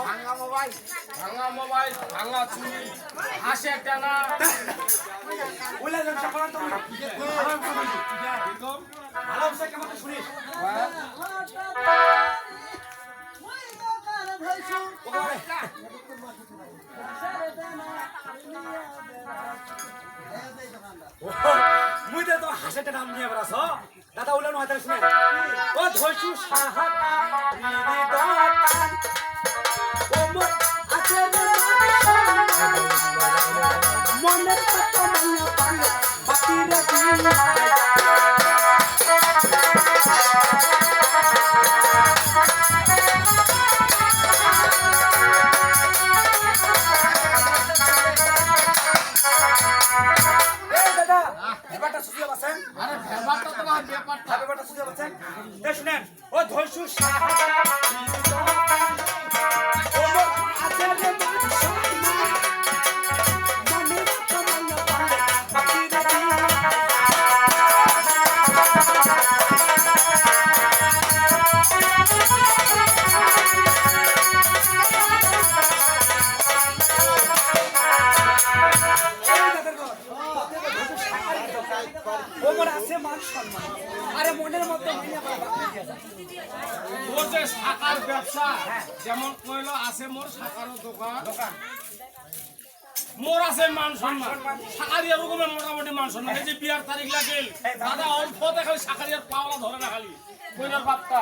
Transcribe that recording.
ভাঙা মোবাইল ভাঙা মোবাইল ভাঙা চুরি হাসে টানা। কেমন তো শুনিস? হ্যাঁ? মুই তো হাসেটা নাম নিয়ে বেড়াস দাদা উলানো হাতে শুনে ধৈছু সাহা মনে কত মনে পালে বাকি রে ব্যাপারটা সুযোগ আছেন আরে ব্যাপারটা তো না ব্যাপারটা ব্যাপারটা এই শুনেন ও ধৈছু ওমর আছে মান সম্মান। আরে মনের যায়। তোর যে শাকার ব্যবসা যেমন কইলো আছে মোর শাকারও দোকান। দোকান। মোর আছে মান সম্মান। শাকারিয়া রকমের মোটামুটি মান সম্মান। এই যে বিয়ার তারিখ লাগিল দাদা। অল্প দেখালি শাকারিয়ার পাওলা ধরে না খালি। কইনার বাপটা।